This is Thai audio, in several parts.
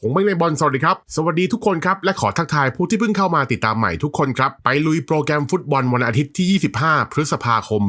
คงไม่ในบอลสวัสดีครับ สวัสดีทุกคนครับ และขอทักทายผู้ที่เพิ่งเข้ามาติดตามใหม่ทุกคนครับ ไปลุยโปรแกรมฟุตบอลวันอาทิตย์ที่ 25 พฤษภาคม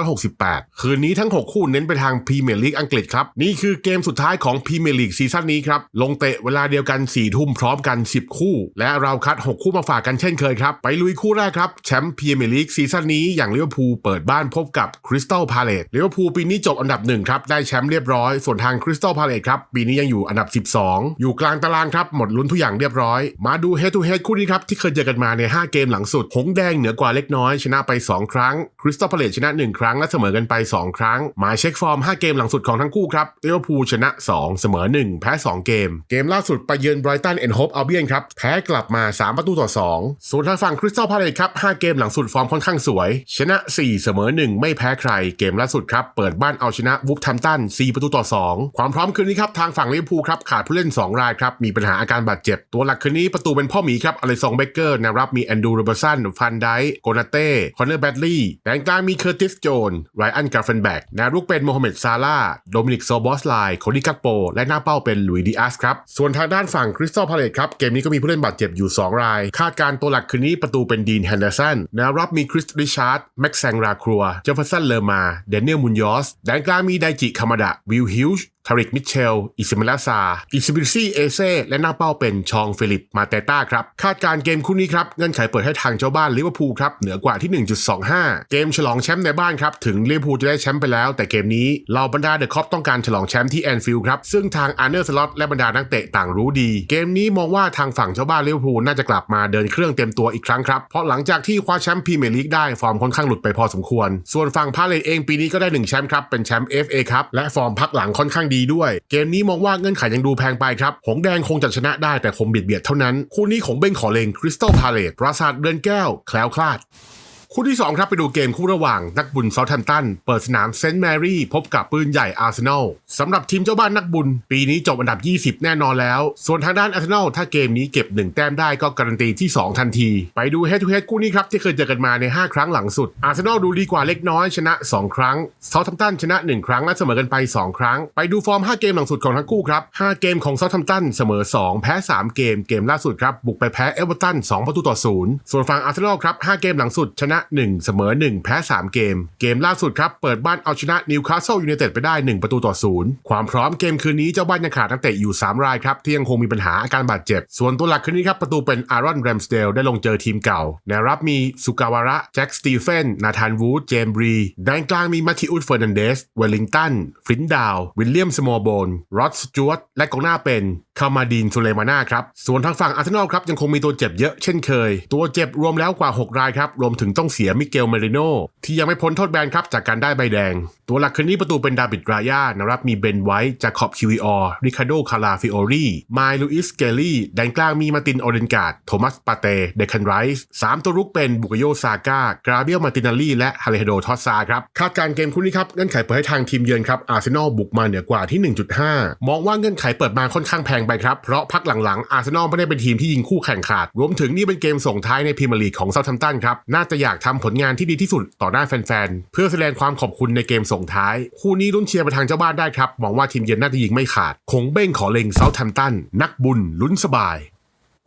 2568 คืนนี้ทั้ง 6 คู่เน้นไปทางพรีเมียร์ลีกอังกฤษครับ นี่คือเกมสุดท้ายของพรีเมียร์ลีกซีซั่นนี้ครับ ลงเตะเวลาเดียวกัน 4 ทุ่มพร้อมกัน 10 คู่ และเราคัด 6 คู่มาฝากกันเช่นเคยครับไปลุยคู่แรกครับแชมป์พรีเมียร์ลีกซีซั่นนี้อย่างลิเวอร์พูลเปิดบ้านพบกับคริสตัลพาเลตลิเวอร์พูลปีนี้จบอันดับหนึ่งครับได้แชมป์เรียบร้อยส่วนทางคริสตัลพาเลตครับปีนี้ยังอยู่อันดับ 12อยู่กลางตารางครับ หมดลุ้นทุกอย่างเรียบร้อย มาดู head to head คู่นี้ครับ ที่เคยเจอกันมาใน 5 เกมหลังสุด หงแดงเหนือกว่าเล็กน้อย ชนะไป 2 ครั้ง คริสตัลพาเลตชนะ 1 ครั้ง และเสมอกันไป 2 ครั้ง มาเช็คฟอร์ม 5 เกมหลังสุดของทั้งคู่ครับลิเวอร์พูลชนะ 2 เสมอ 1 แพ้ 2 เกม เกมล่าสุดไปเยือนไบรตันเอ็นโฮปอัลเบียนครับแพ้กลับมา 3 ประตูต่อ 2 ส่วนทางฝั่งคริสตัลพาเลตครับ5เกมหลังสุดฟอร์มค่อนข้างสวย ชนะ 4 เสมอ 1 ไม่แพ้ใคร เกมล่าสุดครับเปิดบ้านเอาชนะวูฟแทมตัน4ประตูต่อ 2 ความพร้อมคืนนี้ครับทางฝั่งลิเวอร์พูลครับขาดผู้เล่น 2รายครับ มีปัญหาอาการบาดเจ็บ ตัวหลักคืนนี้ประตูเป็นพ่อหมีครับอเลซองเบเกอร์แนวรับมีแอนดูโรเบอร์สันฟันไดโกนาเต้ คอนเนอร์แบดลีย์แดนกลางมีเคอร์ติสโจนไรอันกาเฟนแบกแนวรุกเป็นโมฮัมเหม็ดซาลาโดมินิกโซบอสไลโคดี้กักโป และหน้าเป้าเป็นลุยดิอาสครับ ส่วนทางด้านฝั่งคริสตัลพาเลตครับ เกมนี้ก็มีผู้เล่นบาดเจ็บอยู่ 2 ราย คาดการตัวหลักคืนนี้ประตูเป็นดีนแฮนเดอร์สันแนวรับมีคริสริชาร์ดแม็กแซงราครัว เจฟเฟอร์สันเลอร์มา เดนเนียลมุนยอสแดนกลางมีไดจิคามาดะวิลฮิลช์ ทาริกมิเชล อิสมิลาซา อิสบิลซี่เอเซ่ และหน้าเป้าเป็นชองฟิลิป มาเตต้าครับ คาดการ์เกมคู่นี้ครับ เงื่อนไขเปิดให้ทางเจ้าบ้านลิเวอร์พูลครับ เหนือกว่าที่ 1.25 เกมฉลองแชมป์ในบ้านครับ ถึงลิเวอร์พูลจะได้แชมป์ไปแล้ว แต่เกมนี้เหล่าบรรดาเดอะคอปต้องการฉลองแชมป์ที่แอนฟิลด์ครับ ซึ่งทางอาร์เนอร์สล็อตและบรรดานักเตะต่างรู้ดี เกมนี้มองว่าทางฝั่งเจ้าบ้านลิเวอร์พูลน่าจะกลับมาเดินเครื่องเต็มตัวอีกครั้งครับ เพราะหลังจากที่คว้าแชมป์พรีเมียร์ลีกได้ฟอร์มค่อนข้างหลุดไปพอสมควร ส่วนฝั่งพาเลตเองปีนี้ก็ได้หนึ่งแชมป์ครับเป็นแชมป์ FA ครับและฟอร์มพักหลังค่อนข้างดีด้วย เกมนี้มองว่าเงื่อนไขยังดูแพงไปครับ หงแดงคงจะชนะได้แต่คงเบียดเบียดเท่านั้น คู่นี้ของเบ้งขอเลงคริสตัลพาเลตปราสาทเดือนแก้ว แคล้วคลาด คู่ที่ 2 ครับไปดูเกมคู่ระหว่างนักบุญเซาท์แฮมตัน เปิดสนามเซนต์แมรี่พบกับปืนใหญ่อาร์เซนอลสำหรับทีมเจ้าบ้านนักบุญ ปีนี้จบอันดับ 20 แน่นอนแล้ว ส่วนทางด้านอาร์เซนอลถ้าเกมนี้เก็บ 1 แต้มได้ก็การันตีที่ 2 ทันที ไปดูเฮดทูเฮดคู่นี้ครับที่เคยเจอกันมาใน 5 ครั้งหลังสุดอาร์เซนอลดูดีกว่าเล็กน้อยชนะ 2 ครั้งเซาท์แฮมตันชนะ 1 ครั้งและเสมอกันไป 2 ครั้ง ไปดูฟอร์ม 5 เกมหลังสุดของทั้งคู่ครับ5เกมของเซาท์แฮมตันเสมอ 2 แพ้ 3 เกมเกมล่าสุดครับบุกไปแพ้เอเวอร์ตัน2ประตูต่อ0ส่วนฝั่งอาร์เซนอลครับ5เกมหลังสุดชนะ1เสมอ1แพ้3เกม เกมล่าสุดครับ เปิดบ้านเอาชนะนิวคาสเซิลยูไนเต็ดไปได้ 1 ประตูต่อ0ความพร้อมเกมคืนนี้เจ้าบ้านยังขาดนักเตะอยู่ 3 รายครับที่ยังคงมีปัญหาอาการบาดเจ็บ ส่วนตัวหลักคืนนี้ครับประตูเป็นอารอนแรมสเดลได้ลงเจอทีมเก่าแนวรับมีสุกาวาระแจ็คสตีเฟนนาธานวูดเจมบรีแดนกลางมีมาธิอุสเฟอร์นันเดสเวลลิงตันฟรินดาววิลเลียมสมอลโบนรอดสจวตและกองหน้าเป็นคามาดีนซูเลมาน่าครับส่วนทางฝั่งอาร์เซนอลครับยังคงมีตัวเจ็บเยอะเช่นเคย ตัวเจ็บรวมแล้วกว่า 6 รายครับรวมถึงต้องเสียมิเกลเมริโนที่ยังไม่พ้นโทษแบนครับจากการได้ใบแดง ตัวหลักคืนนี้ประตูเป็นดาบิดรายานะครับมีเบนไวท์จาคอบคิวิออร์ริคาโดคาราฟิโอรีไมลูอิสเกลลี่แดนกลางมีมาตินโอเดนการ์ดโทมัสปาเตเดคันไรส์สามตัวรุกเป็นบุกโยซาก้ากราเบียลมาตินาลีและฮาเลโดทอสซาครับคาดการ์เกมคู่นี้ครับเงื่อนไขเปิดให้ทางทีมเยือนครับอาร์เซนอลบุกมาเหนือกว่าที่ 1.5 มองว่าเงื่อนไขเปิดมาค่อนข้างแพงไปครับเพราะพักหลังๆอาร์เซนอลไม่ได้เป็นทีมที่ยิงคู่แข่งขาด รวมถึงนี่เป็นเกมส่งท้ายในพรีเมียร์ลีกของเซาท์แฮมป์ตันครับน่าจะอยากทำผลงานที่ดีที่สุดต่อหน้าแฟนๆ เพื่อแสดงความขอบคุณในเกมส่งท้าย คู่นี้ลุ้นเชียร์ไปทางเจ้าบ้านได้ครับหวังว่าทีมเยือนน่าจะยิงไม่ขาด คงเบ้งขอเล็งเซาท์แฮมป์ตันนักบุญลุ้นสบาย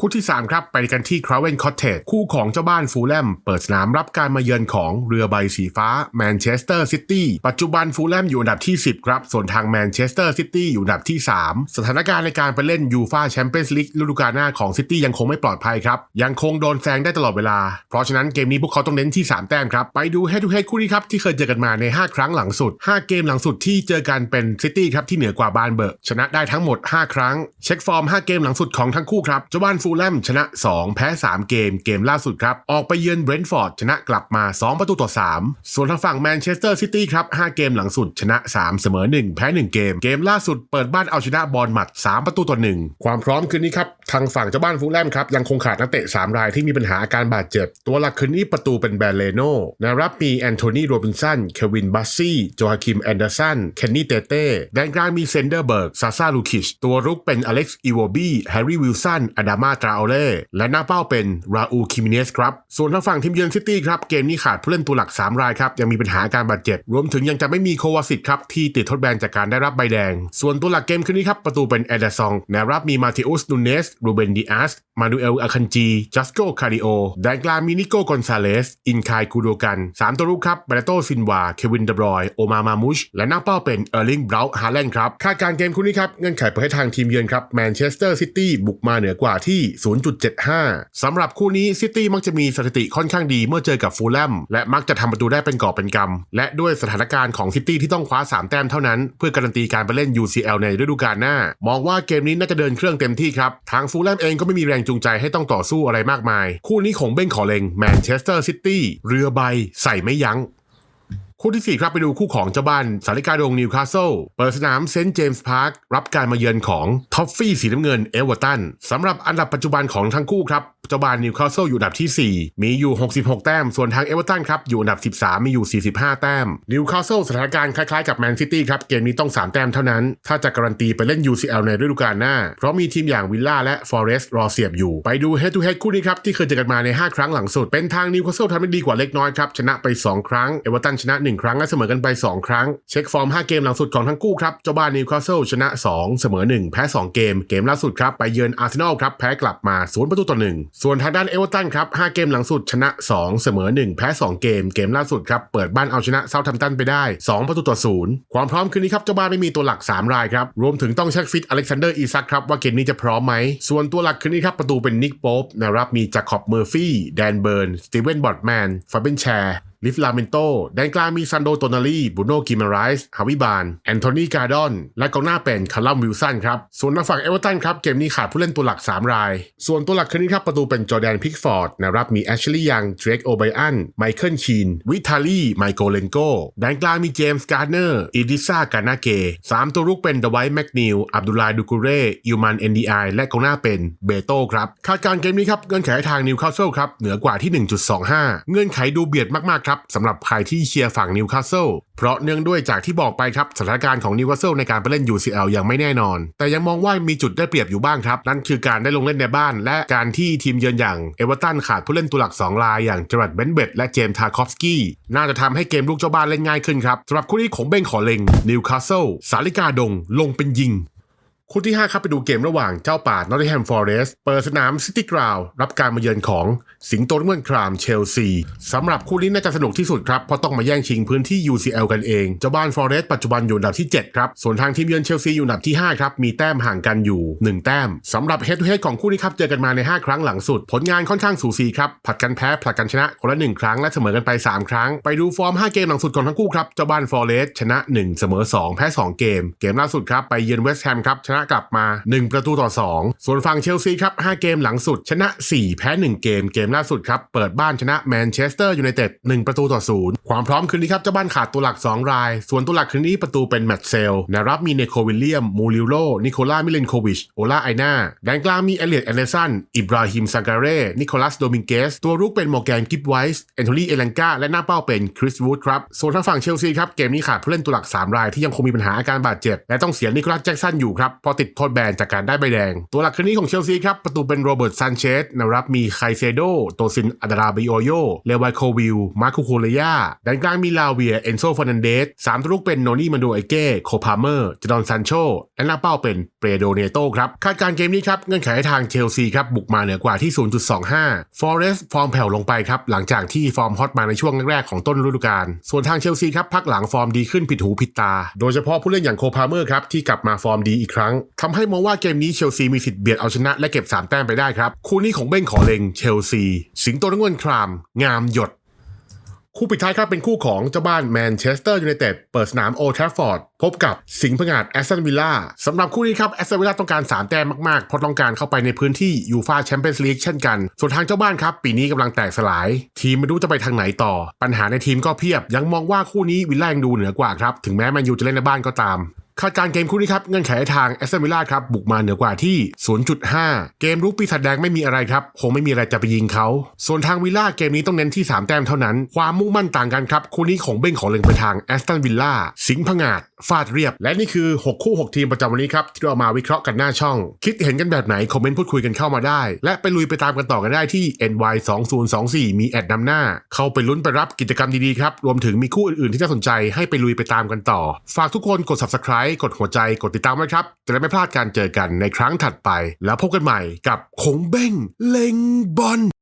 คู่ที่ 3 ครับ ไปกันที่คราเวนคอตเทจคู่ของเจ้าบ้านฟูลแลมเปิดสนามรับการมาเยือนของเรือใบสีฟ้าแมนเชสเตอร์ซิตี้ปัจจุบันฟูลแลมอยู่อันดับที่ 10 ครับ ส่วนทางแมนเชสเตอร์ซิตี้อยู่อันดับที่ 3 สถานการณ์ในการไปเล่นยูฟาแชมเปี้ยนส์ลีกฤดูกาลหน้าของซิตี้ยังคงไม่ปลอดภัยครับ ยังคงโดนแซงได้ตลอดเวลา เพราะฉะนั้นเกมนี้พวกเขาต้องเน้นที่ 3 แต้มครับ ไปดู head to head คู่นี้ครับที่เคยเจอกันมาใน 5 ครั้งหลังสุด 5 เกมหลังสุดที่เจอกันเป็นซิตี้ครับที่เหนือกว่าบานเบิร์กชนะได้ทั้งหมด 5 ครั้งเช็คฟอร์ม 5 เกมหลังสุดของทั้งคู่ครับเจ้าบ้านฟูลแลมชนะ 2 แพ้ 3 เกมเกมล่าสุดครับ ออกไปเยือนเบรนท์ฟอร์ดชนะกลับมา 2 ประตูต่อ 3 ส่วนทางฝั่งแมนเชสเตอร์ซิตี้ครับ 5 เกมหลังสุดชนะ 3 เสมอ 1 แพ้ 1 เกม เกมล่าสุดเปิดบ้านเอาชนะบอลหมัด 3 ประตูต่อ 1 ความพร้อมคืนนี้ครับ ทางฝั่งเจ้าบ้านฟูลแลมครับ ยังคงขาดนักเตะ 3 รายที่มีปัญหาอาการบาดเจ็บ ตัวหลักคืนนี้ประตูเป็นแบรเลโนนะรับมีแอนโทนีโรบินสันเควินบัสซี่โจฮาคิมแอนเดอร์สันเคนนี่เตเต้แดนกลางมีเซนเดอร์เบิร์กซาซาลูคิชตัวรุกเป็นอเล็กซ์อีโวบีแฮร์รี่วิลสันอดามาตราโอเล่และหน้าเป้าเป็นราอูคิมิเนสครับส่วนทางฝั่งทีมเยือนซิตี้ครับเกมนี้ขาดผู้เล่นตัวหลัก 3 รายครับยังมีปัญหาอาการบาดเจ็บ รวมถึงยังจะไม่มีโควาสิตครับที่ติดทดแบนจากการได้รับใบแดง ส่วนตัวหลักเกมคืนนี้ครับประตูเป็นเอเดซองแนวรับมีมาเทอุสนูเนสรูเบนดิอาส มานูเอลอาคันจี จัสโกคาริโอ แดนกลางมีนิโกกอนซาเลส อินคายคูโดกันสามตัวรุกครับเบรโตซินวา เควินเดบรอย โอมามามุช และหน้าเป้าเป็นเออร์ลิงบราวน์ฮาแลนด์ครับ คาดการ์เกมคู่นี้ครับ เงื่อนไขเปิดให้ทางทีมเยือนครับ แมนเชสเตอร์ซิตี้บุกมาเหนือกว่าที่ 0.75 สำหรับคู่นี้ซิตี้มักจะมีสถิติค่อนข้างดีเมื่อเจอกับฟูลแลม และมักจะทำประตูได้เป็นกอบเป็นกำ และด้วยสถานการณ์ของซิตี้ที่ต้องคว้า 3 แต้มเท่านั้น เพื่อการันตีการไปเล่น UCL ในฤดูกาลหน้า มองว่าเกมนี้น่าจะเดินเครื่องเต็มที่ครับทางฟูลแลมเองก็ไม่มีแรงจูงใจให้ต้องต่อสู้อะไรมากมาย คู่นี้ของเบ้งขอเลงแมนเชสเตอร์ซิตี้เรือใบใส่ไม่ยั้งคู่ที่ 4 ครับไปดูคู่ของเจ้าบ้านสาริกาดงนิวคาสเซิลเปิดสนามเซนต์เจมส์พาร์ครับการมาเยือนของท็อฟฟี่สีน้ำเงินเอเวอร์ตันสำหรับอันดับปัจจุบันของทั้งคู่ครับ เจ้าบ้านนิวคาสเซิลอยู่อันดับที่ 4 มีอยู่ 66 แต้ม ส่วนทางเอเวอร์ตันครับอยู่อันดับ 13 มีอยู่ 45 แต้ม นิวคาสเซิลสถานการณ์คล้ายๆกับแมนซิตี้ครับ เกมนี้ต้อง 3 แต้มเท่านั้น ถ้าจะการันตีไปเล่น UCL ในฤดูกาลหน้า เพราะมีทีมอย่างวิลล่าและฟอเรสต์รอเสียบอยู่ ไปดู head to head คู่นี้ครับ ที่เคยเจอกันมาใน 5 ครั้งหลังสุด เป็นทางนิวคาสเซิลทำได้ดีกว่าเล็กน้อยครับ ชนะไป 2 ครั้ง เอเวอร์ตันชนะ 1 ครั้งและเสมอกันไป 2 ครั้ง เช็คฟอร์ม 5 เกมหลังสุดของทั้งคู่ครับ เจ้าบ้านนิวคาสเซิลชนะ 2 เสมอ 1 แพ้ 2 เกม เกมล่าสุดครับไปเยือนอาร์เซนอลครับแพ้กลับมา0ประตูต่อ1ส่วนทางด้านเอเวอร์ตันครับ 5 เกมหลังสุดชนะ 2 เสมอ 1 แพ้ 2 เกม เกมล่าสุดครับ เปิดบ้านเอาชนะเซาท์แฮมตันไปได้ 2 ประตูต่อ0ความพร้อมคืนนี้ครับ เจ้าบ้านไม่มีตัวหลัก 3 รายครับ รวมถึงต้องเช็คฟิตอเล็กซานเดอร์อีซักครับ ว่าเกมนี้จะพร้อมไหม ส่วนตัวหลักคืนนี้ครับ ประตูเป็นนิกโป๊ปนะครับมีจาคอบเมอร์ฟี่ แดนเบิร์น สตีเวนบอดแมนฟาเบนแชร์ลิฟลาเมนโตแดนกลางมีซันโดโตนาลีบูโนกิมาไรส์ฮาวิบานแอนโทนีการ์ดอน และกองหน้าเป็นคาร์ลัมวิลสันครับ ส่วนทางฝั่งเอเวอร์ตันครับเกมนี้ขาดผู้เล่นตัวหลัก 3 ราย ส่วนตัวหลักคืนนี้ครับประตูเป็นจอแดนพิกฟอร์ดนะครับมีแอชลีย์ยังเดรกโอไบอันไมเคิลชีนวิทาลีไมโกเลนโกแดนกลางมีเจมส์การ์เนอร์อีดิซ่ากานาเกสามตัวรุกเป็นเดวิดแมกนิลอับดุลลาดูกูเร่อิวมันเอ็นดีไอและกองหน้าเป็นเบโต้ครับคาดการ์เกมนี้ครับเงื่อนไขทางนิวคาสเซิลครับเหนือกว่าที่ 1.25 เงื่อนไขดูเบียดมากๆครับสำหรับใครที่เชียร์ฝั่งนิวคาสเซิลเพราะเนื่องด้วยจากที่บอกไปครับสถานการณ์ของนิวคาสเซิลในการไปเล่น UCL ยังไม่แน่นอน แต่ยังมองว่ามีจุดได้เปรียบอยู่บ้างครับ นั่นคือการได้ลงเล่นในบ้าน และการที่ทีมเยือนอย่างเอเวอร์ตันขาดผู้เล่นตัวหลัก 2 รายอย่างเจอร์ดเบนเบตและเจมส์ทาคอฟสกี้น่าจะทำให้เกมลูกเจ้าบ้านเล่นง่ายขึ้นครับสำหรับคู่นี้ของเบงขอเลงนิวคาสเซิลสาลิกาดงลงเป็นยิง คู่ที่ 5 ครับไปดูเกมระหว่างเจ้าป่านอตติแฮมฟอร์เรส์เปิดสนามซิตี้กราวรับการมาเยือนของสิงโตน้ำเงินครามเชลซีสำหรับคู่นี้น่าจะสนุกที่สุดครับ เพราะต้องมาแย่งชิงพื้นที่ UCL กันเอง เจ้าบ้านฟอร์เรส์ปัจจุบันอยู่อันดับที่ 7 ครับ ส่วนทางทีมเยือนเชลซีอยู่อันดับที่ 5 ครับ มีแต้มห่างกันอยู่ 1 แต้มสำหรับเฮด o ูเฮดของคู่นี้ครับ เจอกันมาใน 5 ครั้งหลังสุด ผลงานค่อนข้างสูสีครับผลัดกันแพ้ผลัดกันชนะคนละ1ครั้งและเสมอกันไป 3 ครั้งไปดูฟอร์ม 5 เกมหลังสุดของทั้งคู่ครับเจ้าบ้านฟอเรสชนะ 1 เสมอ 2 แพ้ 2 เกม เกมล่าสุดครับไปเยือนเวสต์แฮมครับชนะกลับมา 1 ประตูต่อ 2 ส่วนฝั่งเชลซีครับ 5 เกมหลังสุด ชนะ 4 แพ้ 1 เกม เกมล่าสุดครับ เปิดบ้านชนะแมนเชสเตอร์ยูไนเต็ด 1 ประตูต่อ 0 ความพร้อมคืนนี้ครับเจ้าบ้านขาดตัวหลัก 2 ราย ส่วนตัวหลักคืนนี้ประตูเป็นแมตต์เซลนะรับมีเนโควิลเลียม มูริโลนิโคลามิเลนโควิช โอลาไอนาแดนกลางมีเอเลียตแอนเดอร์สัน อิบราฮิมซาการเร่ นิโคลัสโดมิงเกส ตัวรุกเป็นโมแกนกิฟไวส์แอนโทนีเอลังกา และหน้าเป้าเป็นคริสวูดครับ ส่วนทางฝั่งเชลซีครับ เกมนี้ขาดผู้เล่นตัวหลัก 3 รายที่ยังคงมีปัญหาอาการบาดเจ็บ และต้องเสียนิโคลัสแจ็กสันอยู่ครับเพอติดโทษแบนจากการได้ใบแดง ตัวหลักคืนนี้ของเชลซีครับ ประตูเป็นโรเบิร์ตซานเชสนะครับมีไคเซโดโตซินอัดราบิโอโยเลวายโควิลมาคูโคเลยาด้านกลางมีลาเวียเอนโซฟ r ร์นันเดสสามตัวลูกเป็นโนนี่มันโดเอเก้โคพาเมอร์จดอนซันโชและหน้าเป้าเป็นเปรโดเนโตครับคาดการเกมนี้ครับเงื่อนไขทางเชลซีครับบุกมาเหนือกว่าที่ 0.25 ฟอเรสฟอร์มแผ่วลงไปครับหลังจากที่ฟอร์มฮอตมาในช่วงแรกๆของต้นฤดูกาลส่วนทางเชลซีครับพักหลังฟอร์มดีขึ้นผิดหูผิดตา โดยเฉพาะผู้เล่นอย่างโคพาเมอร์ครับที่กลับมาฟอร์มดีอีกครั้งทำให้มองว่าเกมนี้เชลซีมีสิทธิ์เบียดเอาชนะและเก็บ 3 แต้มไปได้ครับ คู่นี้ของเบ้งขอเลงเชลซี สิงโตน้ำเงินคราม งามหยด คู่ปิดท้ายครับเป็นคู่ของเจ้าบ้านแมนเชสเตอร์ยูไนเต็ดเปิดสนามโอทราฟอร์ดพบกับสิงห์พงาดแอสตันวิลล่าสำหรับคู่นี้ครับแอสตันวิลล่าต้องการ 3 แต้มมากๆ เพราะต้องการเข้าไปในพื้นที่ยูฟาแชมเปี้ยนส์ลีกเช่นกัน ส่วนทางเจ้าบ้านครับ ปีนี้กำลังแตกสลาย ทีมไม่รู้จะไปทางไหนต่อ ปัญหาในทีมก็เพียบ ยังมองว่าคู่นี้วิลล่ายังดูเหนือกว่าครับ ถึงแม้แมนยูจะเล่นในบ้านก็ตาม คาดการเกมคู่นี้ครับเงื่อนไขทางแอสตันวิลล่าครับบุกมาเหนือกว่าที่ 0.5 เกมรุกปีศาจแดงไม่มีอะไรครับ คงไม่มีอะไรจะไปยิงเขา ส่วนทางวิลล่าเกมนี้ต้องเน้นที่ 3 แต้มเท่านั้น ความมุ่งมั่นต่างกันครับ คู่นี้ของเบ้งของเล็งไปทางแอสตันวิลล่าสิงห์ผงาดฟาดเรียบ และนี่คือ 6 คู่ 6 ทีมประจำวันนี้ครับที่เรามาวิเคราะห์กันหน้าช่อง คิดเห็นกันแบบไหน คอมเมนต์พูดคุยกันเข้ามาได้ และไปลุยไปตามกันต่อกันได้ที่ ny 2 0 2 4มีแอดนำหน้า เข้าไปลุ้นไปรับกิจกรรมดีๆครับรวมถึงมีคู่อื่นๆที่น่าสนใจให้ไปลุยไปตามกันต่อ ฝากทุกคนกด subscribe กดหัวใจกดติดตามไว้ครับ จะได้ไม่พลาดการเจอกันในครั้งถัดไป แล้วพบกันใหม่กับคงเบ้งเล็งบอล